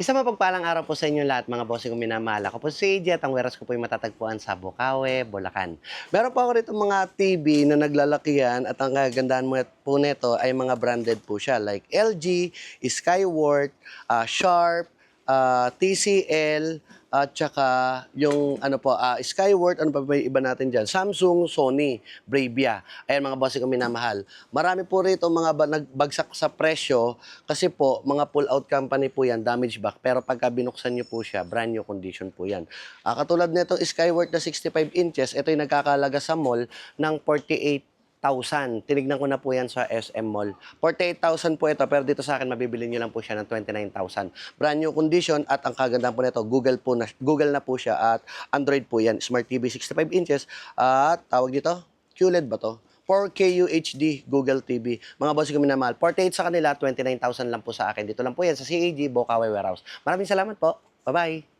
Isang mapagpalang araw po sa inyo lahat mga bossing kong minamahal. Ako po si AJ at ang warehouse ko po ay matatagpuan sa Bukawe, Bulacan. Meron po ako rito mga TV na naglalakihan at ang kagandahan mo po nito ay mga branded po siya like LG, Skyward, ah, Sharp, ah, TCL, at saka yung ano po, ah, Skyward, ano pa ba iba natin dyan? Samsung, Sony, Bravia. Ayan mga bossing kong minamahal. Marami po rito mga ba- nagbagsak sa presyo kasi po mga pull-out company po yan, damage back. Pero pagka binuksan nyo po siya, brand new condition po yan. Ah, katulad nito, Skyward na 65 inches, ito yung nagkakalaga sa mall ng 48 1,000. Tinignan ko na po yan sa SM Mall. 48,000 po ito, pero dito sa akin mabibili nyo lang po siya ng 29,000. Brand new condition at ang kagandaan po nito, Google po na, Google na po siya at Android po yan. Smart TV 65 inches at tawag dito, QLED ba to? 4K UHD Google TV. Mga boss ko minamahal. 48 sa kanila, 29,000 lang po sa akin. Dito lang po yan sa CAG, Bokawe Warehouse. Maraming salamat po. Bye-bye.